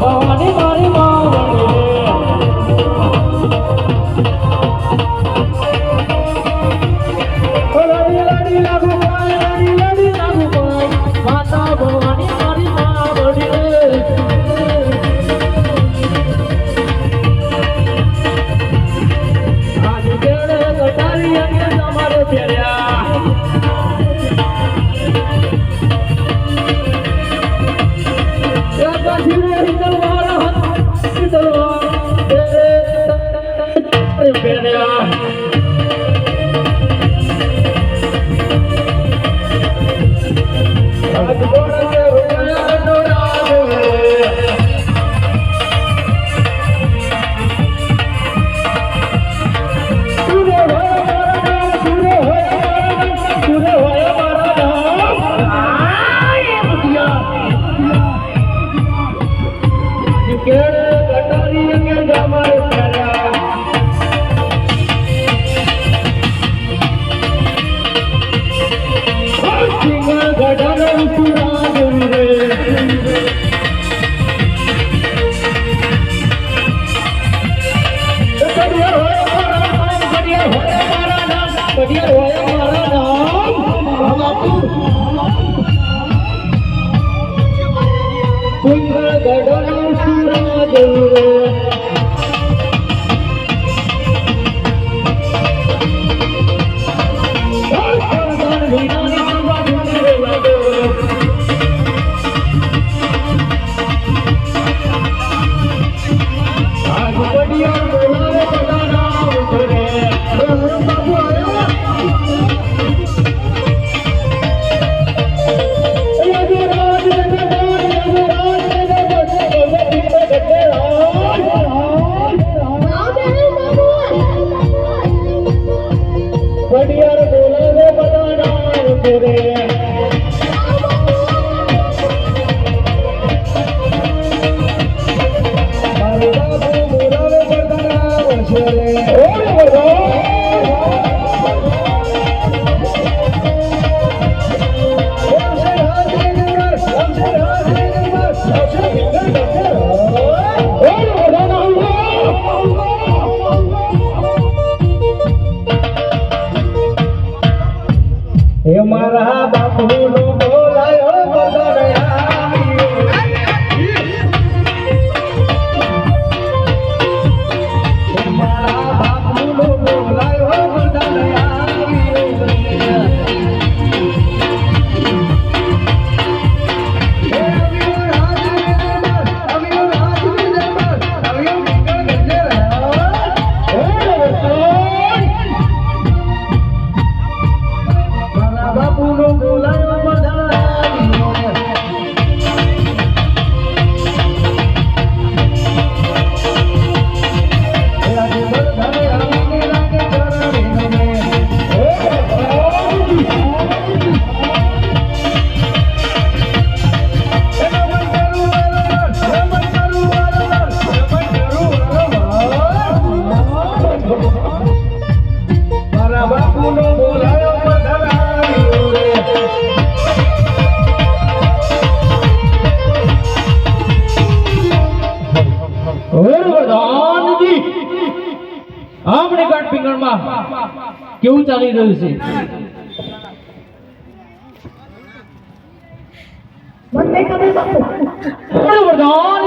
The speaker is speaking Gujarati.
ভগবানের ಕರಿಕಲ್ವಾ ब्रह्म गणसुराजो கொடியார போல பதாடாயிரம் போதே. હે મારા બાપુનો વરદાનજી આપણે ઘાટ પીંગણમાં કેવું ચાલી રહ્યું છે? વરદાન